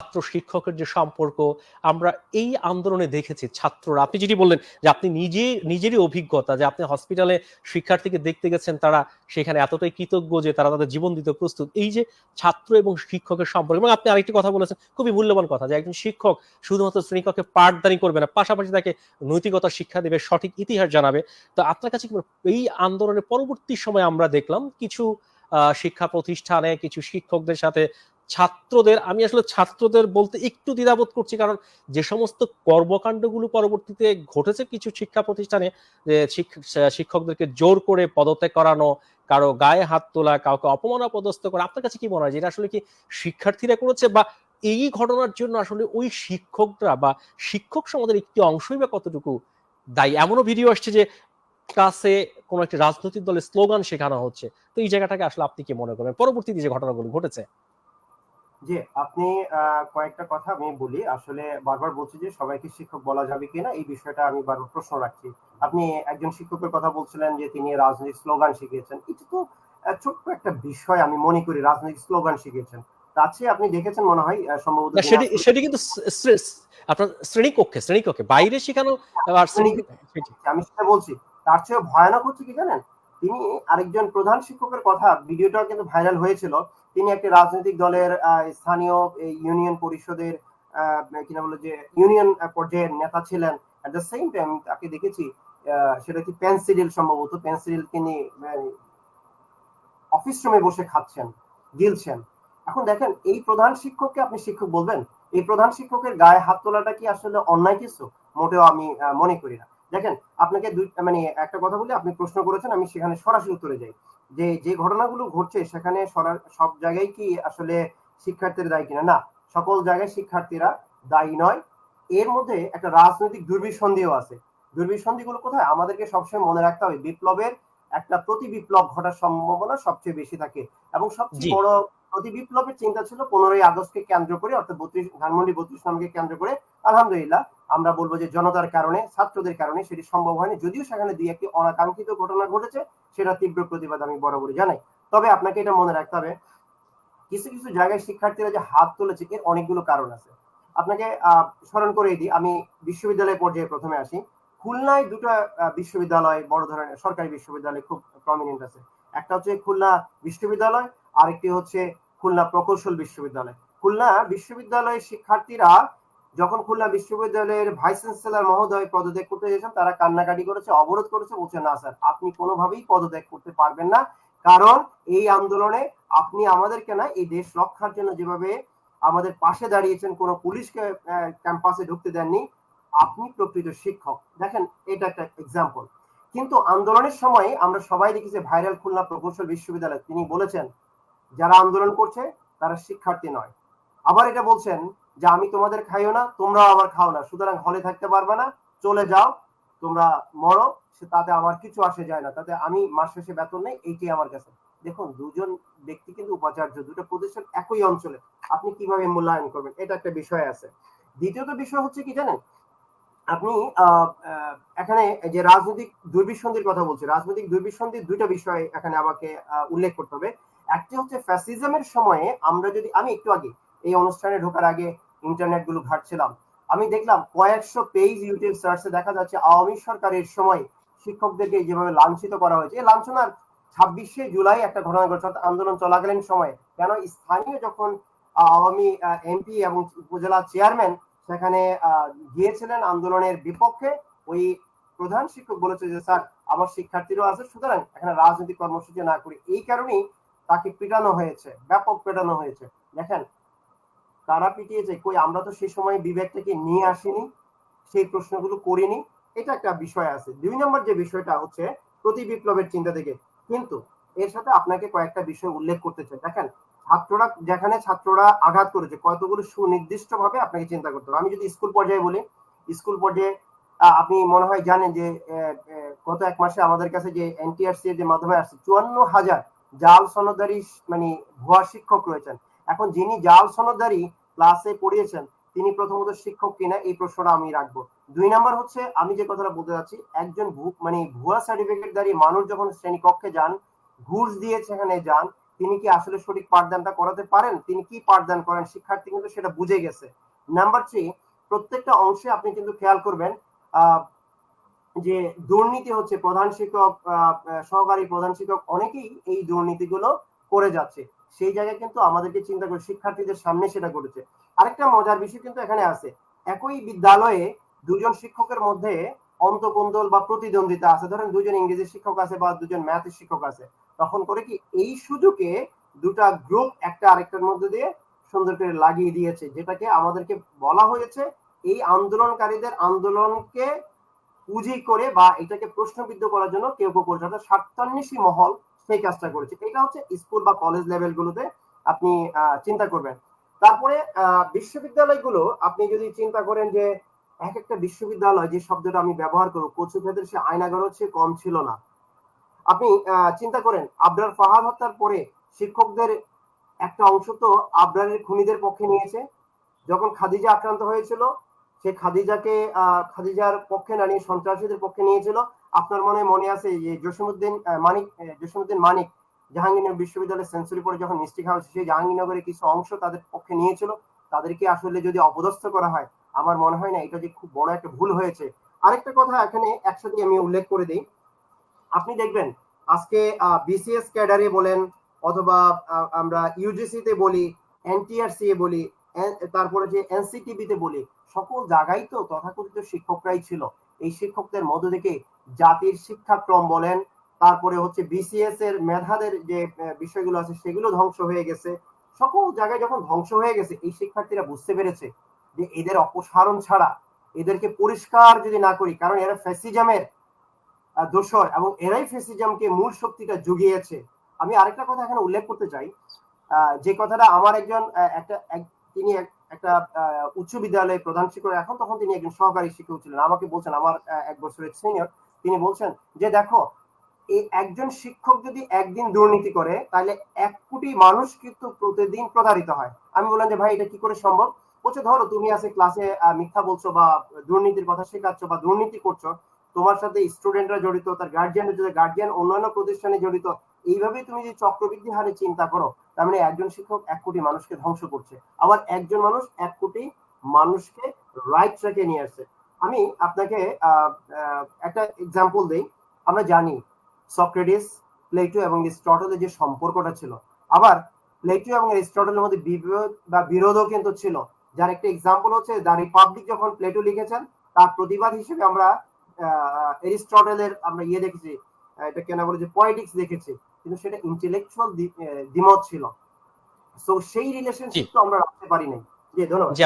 ছাত্র শিক্ষকের যে সম্পর্ক, আমরা এই আন্দোলনে দেখেছি ছাত্ররা। আপনি যেটি বললেন যে আপনি নিজে, নিজেরই অভিজ্ঞতা যে আপনি হসপিটালে শিক্ষার্থীকে দেখতে গেছেন, তারা সেখানে এতটাই কৃতজ্ঞ যে তারা তাদের জীবন দিতে প্রস্তুত। এই যে ছাত্র এবং শিক্ষকের সম্পর্ক এবং আপনি আরেকটি কথা বলেছেন, খুবই মূল্যবান কথা যে একজন শিক্ষক শুধুমাত্র শ্রেণীকক্ষে পাঠদানি করবে না, পাশাপাশি তাকে নৈতিকতা শিক্ষা দেবে, সঠিক ইতিহাস জানাবে। তো আপনার কাছে এই আন্দোলনের পরবর্তী সময় আমরা দেখলাম কিছু শিক্ষা প্রতিষ্ঠানে কিছু শিক্ষকদের সাথে ছাত্রদের, আমি আসলে ছাত্রদের বলতে একটু দ্বিধাবোধ করছি কারণ যে সমস্ত কর্মকাণ্ডগুলো পরবর্তীতে ঘটেছে কিছু শিক্ষা প্রতিষ্ঠানে শিক্ষকদেরকে জোর করে পদত্যাগ করানো, কারও গায়ে হাত তোলা, কাউকে অপমান পদস্থ করা, আপনার কাছে কি মনে হয় যে এটা আসলে কি শিক্ষার্থীরা করেছে বা এই ঘটনার জন্য আসলে ওই শিক্ষকরা বা শিক্ষক সমাজের একটি অংশই বা কতটুকু দায়ী? এমনও ভিডিও আসছে যে কাছে কোন একটি রাজনৈতিক দলের স্লোগান শেখানো হচ্ছে। তো এই জায়গাটাকে আসলে আপনি কি মনে করেন পরবর্তীতে যে ঘটনাগুলো ঘটেছে। জি আপনি কয়েকটা কথা আমি বলি। আসলে বারবার বলছি যে সবাইকে শিক্ষক বলা যাবে কিনা এই বিষয়টা আমি বারবার প্রশ্ন রাখছি। আপনি একজন শিক্ষকের কথা বলছিলেন যে তিনি রাজনৈতিক স্লোগান শিখিয়েছেন। এটা তো ছোট্ট একটা বিষয় আমি মনে করি রাজনৈতিক স্লোগান শিখিয়েছেন। তার চেয়ে আপনি দেখেছেন মনে হয় সম্ভবত সেটি সেটি কিন্তু আপনার শ্রেণীকক্ষে শ্রেণীকক্ষে বাইরে শেখানো আর আমি সেটা বলছি। তার চেয়ে ভয়ানক হচ্ছে কি জানেন? তিনি আরেকজন প্রধান শিক্ষকের কথা ভিডিওটা কিন্তু ভাইরাল হয়েছিল। তিনি একটি রাজনৈতিক দলের স্থানীয় ইউনিয়ন পরিষদের কিনা বলে যে, ইউনিয়ন পর্যায়ের নেতা ছিলেন। এট দ্য সেম টাইম তাকে দেখেছি সেটা কি পেন্সিডিল সম্ভবত পেন্সিডিল তিনি অফিস রুমে বসে খাচ্ছেন, গিলছেন। এখন দেখেন, এই প্রধান শিক্ষককে আপনি শিক্ষক বলবেন, এই প্রধান শিক্ষকের গায়ে হাত তোলাটা কি আসলে অন্যায় কিছু? মোটেও আমি মনে করি না। দেখেন, আপনাকে দুই মানে একটা কথা বলি, আপনি প্রশ্ন করেছেন, আমি সেখানে সরাসরি উত্তরে যাই। যে যে ঘটনাগুলো ঘটছে সেখানে সব জায়গায় কি আসলে শিক্ষার্থীরা দায়ী কিনা? না সকল জায়গায় শিক্ষার্থীরা দায়ী নয়। এর মধ্যে একটা রাজনৈতিক দুর্বিসন্ধিও আছে। দুর্বিসন্ধিগুলো কোথায়? আমাদেরকে সবসময় মনে রাখতে হবে বিপ্লবের একটা প্রতি বিপ্লব ঘটার সম্ভাবনা সবচেয়ে বেশি থাকে। এবং সবচেয়ে বড় প্রতি বিপ্লবের চিন্তা ছিল পনেরোই আগস্টকে কেন্দ্র করে অর্থাৎ বত্রিশ ধানমন্ডি বত্রিশ নামকে কেন্দ্র করে আলহামদুলিল্লাহ আমরা বলব যে জনতার কারণে, ছাত্রদের কারণে সেটি সম্ভব হয়নি। যদিও সেখানে দুই একটি অনাকাঙ্ক্ষিত ঘটনা ঘটেছে, সেটা তীব্র প্রতিবাদ আমি বরাবরই জানাই। তবে আপনাকে এটা মনে রাখতে হবে, কিছু কিছু জায়গায় শিক্ষার্থীরা যে হাত তুলেছে, এর অনেকগুলো কারণ আছে। আপনাকে স্মরণ করে দিই, আমি বিশ্ববিদ্যালয় পর্যায়ে প্রথমে আসি। খুলনায় দুটো বিশ্ববিদ্যালয়, বড় ধরনের সরকারি বিশ্ববিদ্যালয় খুব প্রমিনেন্ট আছে। একটা হচ্ছে খুলনা বিশ্ববিদ্যালয়, আরেকটি হচ্ছে খুলনা প্রকৌশল বিশ্ববিদ্যালয়। খুলনা বিশ্ববিদ্যালয়ের শিক্ষার্থীরা যখন খুলনা বিশ্ববিদ্যালয়ের ভাইস চ্যান্সেলর মহোদয় পদত্যাগ করতে গেছেন তারা কান্নাকাটি করেছে, অবরোধ করেছে, বলছে, না স্যার, আপনি কোনোভাবেই পদত্যাগ করতে পারবেন না। কারণ এই আন্দোলনে আপনি আমাদেরকে না, এই দেশ রক্ষার জন্য যেভাবে আমাদের পাশে দাঁড়িয়েছেন, কোনো পুলিশকে ক্যাম্পাসে ঢুকতে দেননি, আপনি প্রকৃত শিক্ষক। দেখেন, এটা একটা এক্সাম্পল কিন্তু আন্দোলনের সময় আমরা সবাই দেখেছি, ভাইরাল খুলনা প্রকৌশল বিশ্ববিদ্যালয়, তিনি বলেছেন, যারা আন্দোলন করছে, তারা শিক্ষার্থী নয়। আবার এটা বলছেন যে আমি তোমাদের খাইও না, তোমরাও আমার খাও না। সুতরাং হলে থাকতে পারবে না, চলে যাও, তোমরা মরো, সে তাতে আমার কিছু আসে যায় না। তাতে আমি মাস শেষে বেতন নেই, এইটাই আমার কাছে। দেখুন, দুজন ব্যক্তি কিন্তু উপাচার্য, দুটো প্রতিষ্ঠান একই অঞ্চলে। আপনি কীভাবে মূল্যায়ন করবেন? এটা একটা বিষয় আছে। দ্বিতীয়ত বিষয় হচ্ছে কি জানেন? আপনি এখানে যে রাজনৈতিক দুর্বিসন্ধির কথা বলছি, রাজনৈতিক দুর্বিসন্ধির দুইটা বিষয় এখানে আমাকে উল্লেখ করতে হবে। একটি হচ্ছে ফ্যাসিজমের সময়ে আমরা যদি, আমি একটু আগে এই অনুষ্ঠানে ঢোকার আগে ইন্টারনেটগুলো ঘাটছিলাম। আমি দেখলাম কয়েকশো পেজ ইউটিউব সার্চে দেখা যাচ্ছে আওয়ামী সরকারের সময় শিক্ষকদেরকে যেভাবে লাঞ্ছিত করা হয়েছে। এই লাঞ্ছনার ছাব্বিশে জুলাই একটা ঘটনা ঘটছে আন্দোলন চলাকালীন সময়ে। কেন? স্থানীয় যখন আওয়ামী এমপি এবং উপজেলা চেয়ারম্যান সেখানে গিয়েছিলেন আন্দোলনের বিপক্ষে, ওই প্রধান শিক্ষক বলেছে যে, স্যার, আমার শিক্ষার্থীরাও আছে, সুতরাং এখানে রাজনৈতিক কর্মসূচি না করি এই কারণেই তাকে পিটানো হয়েছে, ব্যাপক পেটানো হয়েছে। দেখেন কারা পিটিয়েছে, কই, আমরা তো সেই সময় বিবেকটাকে নিয়ে আসিনি, সেই প্রশ্নগুলো করিনি। এটা একটা বিষয় আছে। দুই নম্বর যে বিষয়টা হচ্ছে প্রতি বিপ্লবের চিন্তা থেকে। কিন্তু এর সাথে আপনাকে কয়েকটা বিষয় উল্লেখ করতে চাই। দেখেন, ছাত্ররা, যেখানে ছাত্ররা আঘাত করেছে, কতগুলো সুনির্দিষ্ট ভাবে আপনাকে চিন্তা করতে হবে। আমি যদি স্কুল পর্যায়ে বলি, স্কুল পর্যায়ে আপনি মনে হয় জানেন যে গত এক মাসে আমাদের কাছে যে এনটিআরসি এর যে মাধ্যমে আসছে, চুয়ান্ন হাজার জাল সনদারি মানে ভুয়া শিক্ষক রয়েছেন। এখন যিনি জাল সনদারি ক্লাসে পড়িয়েছেন, তিনি প্রথমত শিক্ষক কিনা এই প্রশ্নটা আমি রাখব। দুই নাম্বার হচ্ছে, আমি যে কথাটা বলতে যাচ্ছি, একজন মানে ভুয়া সার্টিফিকেট দাঁড়িয়ে মানুষ যখন শ্রেণীকক্ষে যান, ঘুষ দিয়ে সেখানে যান, তিনি কি আসলে সঠিক পাঠদানটা করাতে পারেন? তিনি কি পাঠদান করেন? শিক্ষার্থী কিন্তু সেটা বুঝে গেছে। নাম্বার থ্রি, প্রত্যেকটা অংশে আপনি কিন্তু খেয়াল করবেন যে দুর্নীতি হচ্ছে প্রধান শিক্ষক সহকারী প্রধান শিক্ষক অনেকেই এই দুর্নীতিগুলো করে যাচ্ছে। সেই জায়গায় কিন্তু আমাদেরকে চিন্তা করে শিক্ষার্থীদের সামনে সেটা ঘটেছে আরেকটা মজার বিষয় কিন্তু এখানে আছে। একই বিদ্যালয়ে দুজন শিক্ষকের মধ্যে অন্তকোন্দল বা প্রতিদ্বন্দ্বিতা আছে। ধরেন দুজন ইংরেজি শিক্ষক আছে বা দুজন ম্যাথের শিক্ষক আছে। তখন করে কি এই সুযোগে দুটা গ্রুপ একটা আরেকটার মধ্যে দিয়ে সুন্দর করে লাগিয়ে দিয়েছে, যেটাকে আমাদেরকে বলা হয়েছে এই আন্দোলনকারীদের আন্দোলনকে পুঁজি করে বা এটাকে প্রশ্নবিদ্ধ করার জন্য কেউ কেউ করেছে। অর্থাৎ স্বার্থান্বেষী মহল সেই কাজটা করেছে। এটা হচ্ছে স্কুল বা কলেজ লেভেলগুলোতে আপনি চিন্তা করবেন। তারপরে বিশ্ববিদ্যালয়গুলো আপনি যদি চিন্তা করেন যে, এক একটা বিশ্ববিদ্যালয় যে শব্দটা আমি ব্যবহার করব, কচু সে আয়নাগর হচ্ছে কম ছিল না। আপনি চিন্তা করেন, আবরার ফাহাদ হত্যার পরে শিক্ষকদের একটা অংশ তো আবরারের খুনিদের পক্ষে নিয়েছে। যখন খাদিজা আক্রান্ত হয়েছিল, সে খাদিজাকে খাদিজার পক্ষে না নিয়ে সন্ত্রাসীদের পক্ষে নিয়েছিল। আপনার মনে মনে আছে যে জসিমুদ্দিন মানিক আহ, জসিমুদ্দিন মানিক জাহাঙ্গীরনগর বিশ্ববিদ্যালয়ের সেঞ্চুরি পরে যখন মিষ্টি খাওয়া সেই জাহাঙ্গীরনগরের কিছু অংশ তাদের পক্ষে নিয়েছিল। তাদেরকে আসলে যদি অপদস্থ করা হয় আমার মনে হয় না এটা যে খুব বড় একটা ভুল হয়েছে। আরেকটা কথা এখানে একসাথে আমি উল্লেখ করে দিই। আপনি দেখবেন আজকে বিসিএস ক্যাডারে বলেন অথবা আমরা ইউজিসি তে বলি এনটিআরসি এ বলি তারপরে যে এনসিটিভি তে বলি সকল জায়গায় তো তথাকথিত শিক্ষকরাই ছিল। এই শিক্ষকদের মধ্য থেকে জাতির শিক্ষাক্রম বলেন, তারপরে হচ্ছে বিসিএস এর মেধাদের যে বিষয়গুলো আছে সেগুলো ধ্বংস হয়ে গেছে। সকল জায়গায় যখন ধ্বংস হয়ে গেছে, এই শিক্ষার্থীরা বুঝতে পেরেছে যে এদের অপসারণ ছাড়া এদেরকে পরিষ্কার যদি না করি, কারণ এরা ফ্যাসিজমের দোসর এবং এরাই ফেসিজমকে মূল শক্তিটা জুগিয়েছে। আমি আরেকটা কথা এখানে উল্লেখ করতে চাই। যে কথাটা আমার একজন একটা, এক- তিনি একটা উচ্চ বিদ্যালয়ে প্রধান শিক্ষক, এখন তখন তিনি একজন সহকারী শিক্ষক ছিলেন। আমাকে বলছেন, আমার এক বছরের সিনিয়র তিনি বলছেন যে, দেখো, এই একজন শিক্ষক যদি একদিন দুর্নীতি করে, তাহলে এক কোটি মানুষ কিন্তু প্রতিদিন প্রতারিত হয়। আমি বললাম যে, ভাই, এটা কি করে সম্ভব? বলছে, ধরো, তুমি আছে ক্লাসে মিথ্যা বলছো বা দুর্নীতির কথা শেখাচ্ছ বা দুর্নীতি করছ, তোমার সাথে স্টুডেন্টরা জড়িত, তার গার্জিয়ানের যদি গার্জিয়ান অন্যান্য প্রতিষ্ঠানে জড়িত এইভাবে তুমি যদি চক্রবৃদ্ধি হারে চিন্তা করো তার মানে একজন শিক্ষক এক কোটি মানুষকে ধ্বংস করছে। আবার একজন মানুষ এক কোটি মানুষকে রাইট ট্র্যাকে নিয়ে আসছে। আমি আপনাকে একটা এক্সাম্পল দেই। আমরা জানি সক্রেটিস, প্লেটো এবং এরিস্টটলের যে সম্পর্কটা ছিল। আবার প্লেটো এবং এরিস্টটলের মধ্যে বিরোধ বা বিরোধও কিন্তু ছিল। যার একটা এক্সাম্পল হচ্ছে দ্য রিপাবলিক যখন প্লেটো লিখেছেন, তার প্রতিবাদ হিসেবে আমরা এরিস্টটলের আমরা ইয়ে দেখেছি এটা কেন বলে যে পয়েটিক্স দেখেছি। কিন্তু সেটা ইন্টেলেকচুয়াল দ্বিমত ছিল। সো সেই রিলেশনশিপ তো আমরা রাখতে পারি নাই। জি ধন্যবাদ।